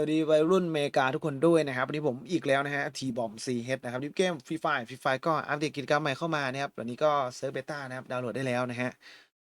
วัสดีวัยรุ่นเมกาทุกคนด้วยนะครับวันนี้ผมอีกแล้วนะฮะทีบอมซีเฮดนะครับที่เกมฟรีไฟฟรีไฟก็อัปเดตกิจกรรมใหม่เข้ามานะครับวันนี้ก็เซิร์ฟเบต้านะครับดาวน์โหลดได้แล้วนะฮะ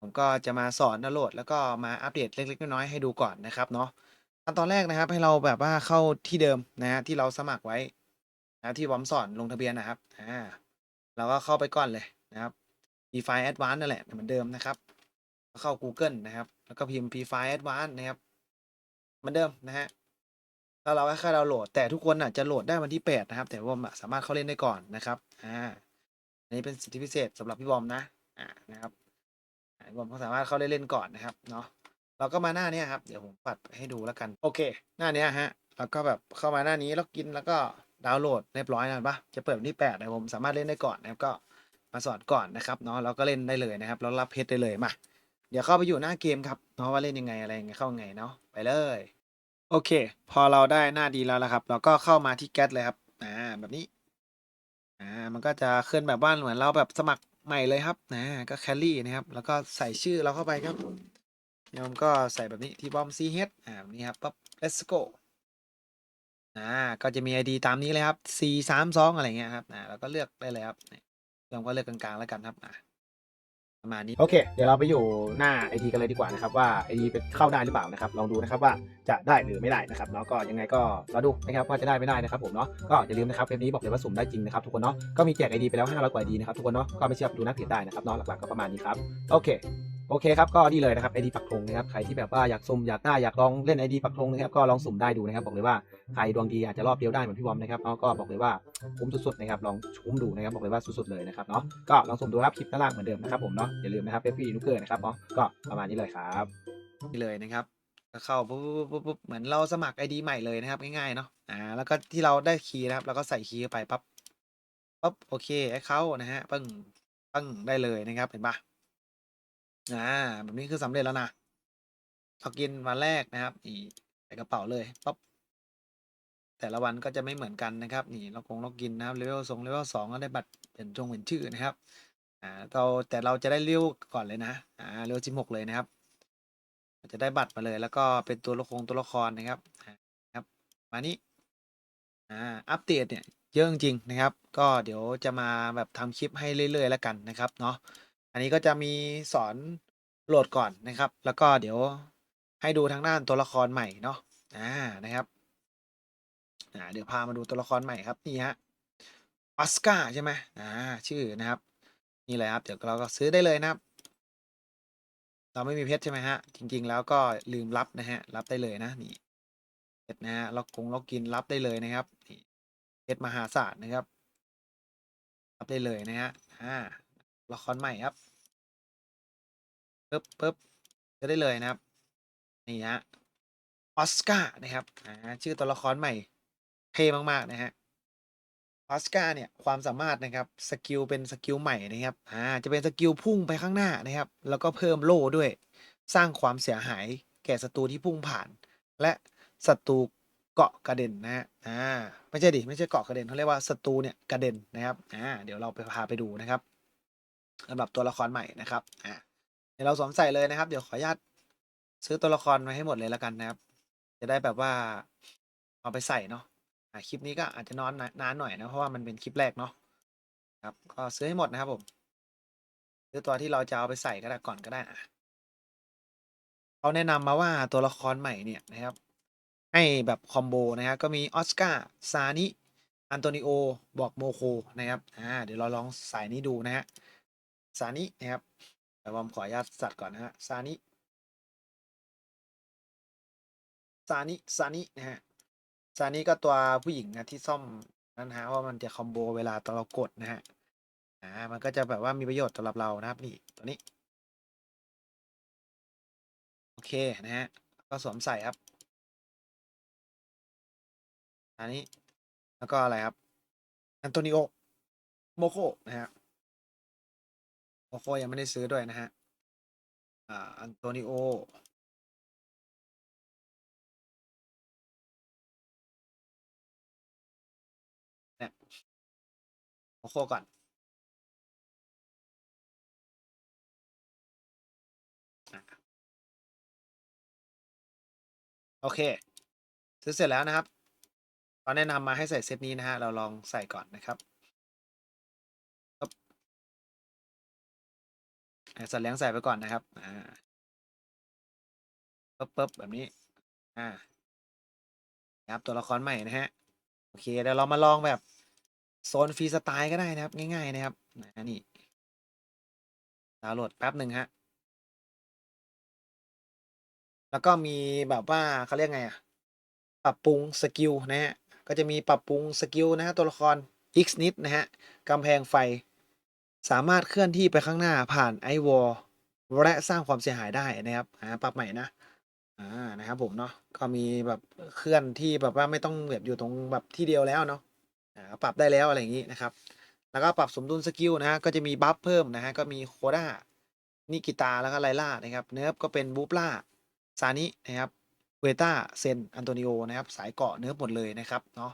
ผมก็จะมาสอนดาวน์โหลดแล้วก็มาอัปเดตเล็กๆน้อยๆให้ดูก่อนนะครับเนาะขั้นตอนแรกนะครับให้เราแบบว่าเข้าที่เดิมนะฮะที่เราสมัครไว้นะที่ผมสอนลงทะเบียนนะครับอ่าเราก็เข้าไปก่อนเลยนะครับ p f i Advanced นั่นแหละเหมือนเดิมนะครับเข้า Google นะครับแล้วก็พิมพ์ p f i Advanced นะครับเหมือนเดิมนะฮะ แล้วเราแค่ดาวน์โหลด แต่ทุกคนอะจะโหลดได้วันที่ 8 นะครับ แต่ว่าผมสามารถเข้าเล่นได้ก่อนนะครับ อ่าอันนี้เป็นสิทธิพิเศษสำหรับพี่บอมนะ อ่า นะครับพี่บอมก็สามารถเข้าได้เล่นก่อนนะครับ เนาะเราก็มาหน้านี้ครับ เดี๋ยวผมปัดให้ดูแล้วกัน โอเค หน้านี้ฮะ แล้วก็แบบเข้ามาหน้านี้แล้วกินแล้วก็ดาวน์โหลดเรียบร้อยนะปะจะเปิดวันที่8นะผมสามารถเล่นได้ก่อนนะครับก็มาสอนก่อนนะครับเนาะเราก็เล่นได้เลยนะครับแล้วรับเพชรได้เลยมา เดี๋ยวเข้าไปอยู่หน้าเกมครับเนาะว่าเล่นยังไงอะไรยังไงเข้ายังไงเนาะไปเลย โอเค พอเราได้หน้าดีแล้วนะครับ เราก็เข้ามาที่แก๊สเลยครับ อ่า แบบนี้ อ่า มันก็จะขึ้นแบบว่าเหมือนเราแบบสมัครใหม่เลยครับ นะก็แคลรี่นะครับ แล้วก็ใส่ชื่อเราเข้าไปครับเนี่ยผมก็ใส่แบบนี้ที่บอมซีเฮดอ่าแบบนี้ครับปั๊บ let's go อ่า ก็จะมี ID ตามนี้เลยครับ C สามสองอะไรเงี้ยครับ อ่า แล้วก็เลือกได้เลยครับเนี่ยเราก็เลือกกลางๆแล้วกันครับ อ่า ประมาณนี้โอเค เดี๋ยวเราไปอยู่หน้าไอทีกันเลยดีกว่านะครับว่าไอทีเป็นเข้าได้หรือเปล่านะครับลองดูนะครับว่าจะได้หรือไม่ได้นะครับเนาะก็ยังไงก็เราดูนะครับว่าจะได้ไม่ได้นะครับผมเนาะก็อย่าลืมนะครับเว็บนี้บอกเลยว่าสุ่มได้จริงนะครับทุกคนเนาะก็มีแจกไอดีไปแล้ว500กว่าไอดีนะครับทุกคนเนาะก็ไม่เชื่อดูหน้าเพจได้นะครับเนาะหลักๆก็ประมาณนี้ครับโอเค โอเคครับก็นี่เลยนะครับไอดีปักธงนะครับใครที่แบบว่าอยากสุ่มอยากได้อยากลองเล่นไอดีปักธงนะครับก็ลองสุ่มได้ดูนะครับบอกเลยว่าใครดวงดีอาจจะรอบเดียวได้เหมือนพี่วอมนะครับก็บอกเลยว่าคุ้มสุดๆนะครับลองคุ้มดูนะครับบอกเลยว่าสุดๆเลยนะครับเนาะก็ลองสุ่มดูครับคลิปด้านล่างเหมือนเดิมนะครับผมเนาะอย่าลืมนะครับเอฟพีนุกเกอร์นะครับเนาะก็ประมาณนี้เลยครับนี่เลยนะครับก็เข้าปุ๊บปุ๊บปุ๊บเหมือนเราสมัครไอดีใหม่เลยนะครับง่ายๆเนาะอ่าแล้วก็ที่เราได้คีย์นะครับเราก็ใส่คีย์ไปปั๊บปั๊บโอเคไอเขานะฮะปึ้งปึ้งได้เลยนะครับเห็นปะ อ่าแบบนี้คือสำเร็จแล้วนะเรากินวันแรกนะครับ นี่ใส่กระเป๋าเลยปั๊บแต่ละวันก็จะไม่เหมือนกันนะครับ นี่เราคงเรากินนะครับเลเวลสองเลเวลสองก็ได้บัตรเป็นจงเป็นชื่อนะครับ อ่าเราแต่เราจะได้เลี้ยวก่อนเลยนะ อ่าเลี้ยวสิบหกเลยนะครับ จะได้บัตรมาเลย แล้วก็เป็นตัวละครตัวละครนะครับครับ มานี้อ่าอัปเดตเนี่ยเยอะจริงนะครับ ก็เดี๋ยวจะมาแบบทำคลิปให้เรื่อยๆแล้วกันนะครับเนาะ นนี้ก็จะมีสอนโหลดก่อนนะครับ แล้วก็เดี๋ยวให้ดูทางด้านตัวละครใหม่เนาะอ่านะครับอ่าเดี๋ยวพามาดูตัวละครใหม่ครับนี่ฮะออสการ์ใช่ไหมอ่าชื่อนะครับนี่เลยครับ เดี๋ยวเราก็ซื้อได้เลยนะครับ เราไม่มีเพชรใช่ไหมฮะ จริง ๆ แล้วก็ลืมรับนะฮะ รับได้เลยนะนี่เพชรนะฮะล็อกกงล็อกกินรับได้เลยนะครับนี่เพชรมหาศาลนะครับ รับได้เลยนะฮะอ่าละครใหม่ครับ ปึ๊บปึ๊บจะได้เลยนะครับ นี่ฮะออสการ์นะครับอ่าชื่อตัวละครใหม่ เท่มาก ๆ นะฮะออสการ์เนี่ย ความสามารถนะครับสกิลเป็นสกิลใหม่นะครับอ่าจะเป็นสกิลพุ่งไปข้างหน้านะครับ แล้วก็เพิ่มโล่ด้วย สร้างความเสียหายแก่ศัตรูที่พุ่งผ่าน และศัตรูเกาะกระเด็นนะฮะอ่าไม่ใช่ดิไม่ใช่เกาะกระเด็นเขาเรียกว่าศัตรูเนี่ยกระเด็นนะครับอ่าเดี๋ยวเราไปพาไปดูนะครับสำหรับตัวละครใหม่นะครับอ่า ดี๋ยวเราสวมใส่เลยนะครับ เดี๋ยวขออนุญาตซื้อตัวละครมาให้หมดเลยแล้วกันนะครับ จะได้แบบว่าเอาไปใส่เนาะอ่าคลิปนี้ก็อาจจะนอนนานหน่อยนะเพราะว่ามันเป็นคลิปแรกเนาะครับก็ซื้อให้หมดนะครับผมซื้อตัวที่เราจะเอาไปใส่ก็ได้ก่อนก็ได้อะเขาแนะนำมาว่าตัวละครใหม่เนี่ยนะครับ ให้แบบคอมโบนะครับก็มีออสการ์ซานิอันโตนิโอบอกโมโคนะครับอ่าเดี๋ยวเราลองสายนี้ดูนะฮะซานินะครับ แต่ผมขออนุญาตสัตว์ก่อนนะฮะ ซานิ ซานิ ซานินะฮะ ซานี่ก็ตัวผู้หญิงนะที่ซ่อมนั่นฮะว่ามันจะคอมโบเวลาตอนเรากดนะฮะ อ่า มันก็จะแบบว่ามีประโยชน์สำหรับเรานะครับนี่ตัวนี้ โอเคนะฮะ ก็สวมใส่ครับ อันนี้ แล้วก็อะไรครับ อันโตนิโอ โมโคนะฮะ โมโคยังไม่ได้ซื้อด้วยนะฮะ อ่า อันโตนิโอ เนี่ยโมโคก่อน โอเค ซื้อเสร็จแล้วนะครับเขาแนะนำมาให้ใส่เซตนี้นะฮะ เราลองใส่ก่อนนะครับ สัตว์เลี้ยงใส่ไปก่อนนะครับ อ่าปึ๊บปึ๊บแบบนี้ อ่านะครับตัวละครใหม่นะฮะ โอเคเดี๋ยวเรามาลองแบบโซนฟรีสไตล์ก็ได้นะครับ ง่าย ๆ นะครับนะนี่ดาวน์โหลดแป๊บหนึ่งฮะ แล้วก็มีแบบว่าเขาเรียกไงอะปรับปรุงสกิลนะฮะ ก็จะมีปรับปรุงสกิลนะฮะตัวละคร X นิดนะฮะกำแพงไฟ สามารถเคลื่อนที่ไปข้างหน้าผ่านไอวอลและสร้างความเสียหายได้นะครับอ่าปรับใหม่นะอ่านะครับผมเนาะก็มีแบบเคลื่อนที่แบบว่าไม่ต้องแบบอยู่ตรงแบบที่เดียวแล้วเนาะอ่าปรับได้แล้วอะไรอย่างนี้นะครับ แล้วก็ปรับสมดุลสกิลนะฮะก็จะมีบัฟเพิ่มนะฮะก็มีโคด้านิกิตาแล้วก็ไลล่านะครับ เนิร์ฟก็เป็นบูปล่าซานินะครับเวต้าเซนอันโตนิโอนะครับ สายเกาะเนิร์ฟหมดเลยนะครับเนาะ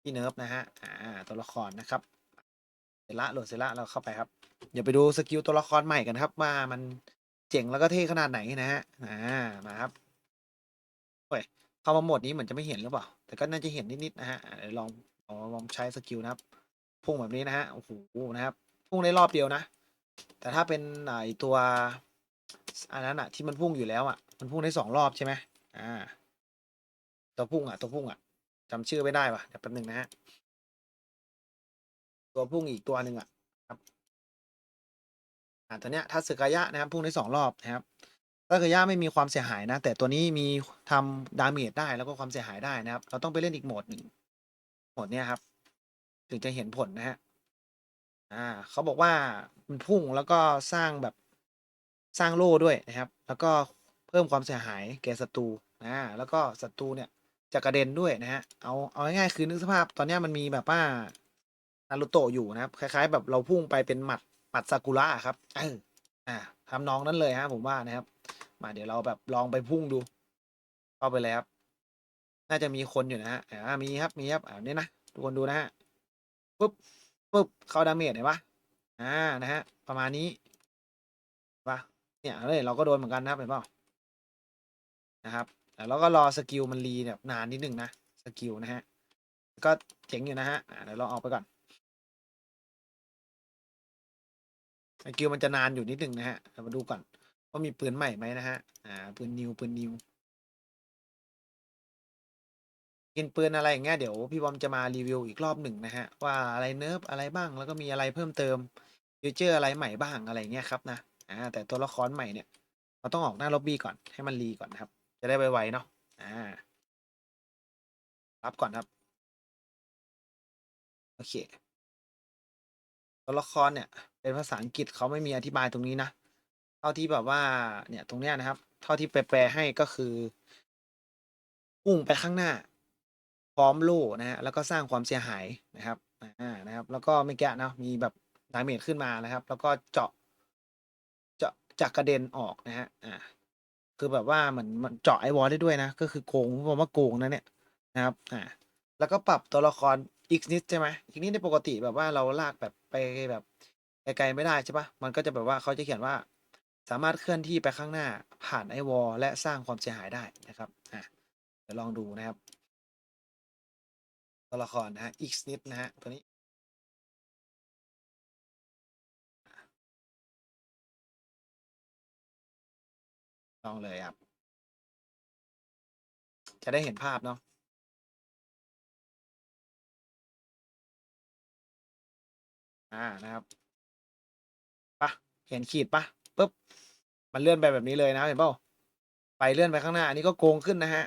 ที่เนิร์ฟนะฮะอ่าตัวละครนะครับ ร็จละโหลดเสร็จละเราเข้าไปครับเดี๋ยวไปดูสกิลตัวละครใหม่กันครับว่ามันเจ๋งแล้วก็เท่ขนาดไหนนะฮะอ่ามาครับโอ้ยเข้ามาโหมดนี้เหมือนจะไม่เห็นหรือเปล่า แต่ก็น่าจะเห็นนิดๆนะฮะเดี๋ยวลองลองลองใช้สกิลนะครับพุ่งแบบนี้นะฮะโอ้โหนะครับพุ่งได้รอบเดียวนะ แต่ถ้าเป็นไอตัวอันนั้นอะที่มันพุ่งอยู่แล้วอะมันพุ่งได้สองรอบใช่ไหมอ่าตัวพุ่งอะตัวพุ่งอะจำชื่อไม่ได้ว่ะเดี๋ยวแป๊บหนึงนะฮะ ตัวพุ่งอีกตัวหนึ่งอะครับอ่าตัวเนี้ยถ้าสึกายะนะครับพุ่งได้สองรอบนะครับถ้าสึกายะไม่มีความเสียหายนะ แต่ตัวนี้มีทำดาเมจได้แล้วก็ความเสียหายได้นะครับ เราต้องไปเล่นอีกโหมดหนึ่งโหมดเนี้ยครับ ถึงจะเห็นผลนะฮะอ่าเขาบอกว่ามันพุ่งแล้วก็สร้างแบบสร้างโล่ด้วยนะครับ แล้วก็เพิ่มความเสียหายแก่ศัตรูอ่าแล้วก็ศัตรูเนี่ยจะกระเด็นด้วยนะฮะเอาเอาง่ายๆคือนึกสภาพตอนเนี้ยมันมีแบบว่า นารูโตะอยู่นะครับ คล้าย ๆ แบบเราพุ่งไปเป็นหมัดหมัดซากุระครับเอออ่าทำน้องนั้นเลยฮะผมว่านะครับ มาเดี๋ยวเราแบบลองไปพุ่งดู เข้าไปเลยครับ น่าจะมีคนอยู่นะฮะอ่ามีครับมีครับอ่านี่นะทุกคนดูนะฮะปุ๊บปุ๊บเข้าดาเมจเห็นปะอ่านะฮะ ประมาณนี้ปะเนี่ยเลยเราก็โดนเหมือนกันนะครับเห็นปะนะครับแต่เราก็รอสกิลมันรีแบบนานนิดหนึ่งนะสกิลนะฮะก็เจ๋งอยู่นะฮะเดี๋ยวเราออกไปก่อน สกิลมันจะนานอยู่นิดหนึ่งนะฮะเรามาดูก่อนว่ามีปืนใหม่ไหมนะฮะ อ่า ปืนนิว ปืนนิว กินปืนอะไรอย่างเงี้ย เดี๋ยวพี่บอมจะมารีวิวอีกรอบหนึ่งนะฮะ ว่าอะไรเนิร์ฟอะไรบ้าง แล้วก็มีอะไรเพิ่มเติมฟิวเจอร์อะไรใหม่บ้างอะไรเงี้ยครับนะ อ่า แต่ตัวละครใหม่เนี่ย เราต้องออกหน้าล็อบบี้ก่อน ให้มันรีก่อนนะครับ จะได้ไวๆเนาะ อ่า รับก่อนครับ โอเค ตัวละครเนี่ย เป็นภาษาอังกฤษเขาไม่มีอธิบายตรงนี้นะ เท่าที่แบบว่า เนี่ยตรงเนี้ยนะครับ เท่าที่แปลให้ก็คือพุ่งไปข้างหน้า พร้อมโล่นะฮะแล้วก็สร้างความเสียหายนะครับอ่านะครับ แล้วก็ไม่แกะนะมีแบบดาเมจขึ้นมานะครับ แล้วก็เจาะ เจาะจากกระเด็นออกนะฮะอ่าคือแบบว่าเหมือนมันเจาะไอวอลได้ด้วยนะ ก็คือโกงผมว่าโกงนะเนี่ยนะครับอ่าแล้วก็ปรับตัวละครอีกนิดใช่ไหมอีกนิดในปกติแบบว่าเราลากแบบไปแบบ ไกลๆไม่ได้ใช่ปะมันก็จะแบบว่า เขาจะเขียนว่า สามารถเคลื่อนที่ไปข้างหน้าผ่านไอวอลและสร้างความเสียหายได้นะครับ อ่าเดี๋ยวลองดูนะครับ ตัวละครนะฮะ X นิดนะฮะ ตัวนี้ ลองเลยครับ จะได้เห็นภาพเนาะอ่า นะครับ เห็นขีดปะปุ๊บมันเลื่อนไปแบบนี้เลยนะเห็นเปล่าไฟเลื่อนไปข้างหน้าอันนี้ก็โกงขึ้นนะฮะ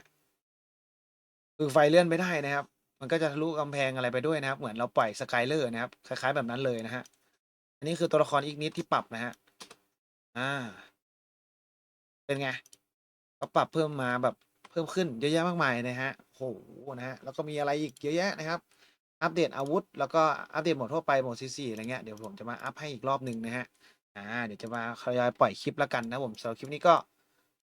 คือไฟเลื่อนไปได้นะครับ มันก็จะทะลุกำแพงอะไรไปด้วยนะครับ เหมือนเราปล่อยสกายเลอร์นะครับคล้ายๆแบบนั้นเลยนะฮะอันนี้คือตัวละครอีกนิดที่ปรับนะฮะอ่า เป็นไงก็ปรับเพิ่มมาแบบเพิ่มขึ้นเยอะแยะมากมายนะฮะโหนะฮะแล้วก็มีอะไรอีกเยอะแยะนะครับอัปเดตอาวุธ แล้วก็อัปเดตหมดทั่วไปหมดซีซีอะไรเงี้ยเดี๋ยวผมจะมาอัพให้อีกรอบหนึ่งนะฮะ อ่า เดี๋ยวจะมาทยอยปล่อยคลิปแล้วกันนะผมสำหรับคลิปนี้ก็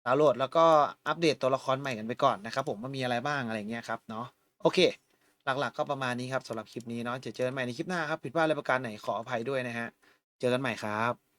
ดาวน์โหลดแล้วก็อัปเดตตัวละครใหม่กันไปก่อนนะครับผมว่ามีอะไรบ้างอะไรเงี้ยครับเนาะโอเค หลักๆ ก็ประมาณนี้ครับสำหรับคลิปนี้เนาะจะเจอกันใหม่ในคลิปหน้าครับผิดพลาดอะไรประการไหนขออภัยด้วยนะฮะเจอกันใหม่ครับ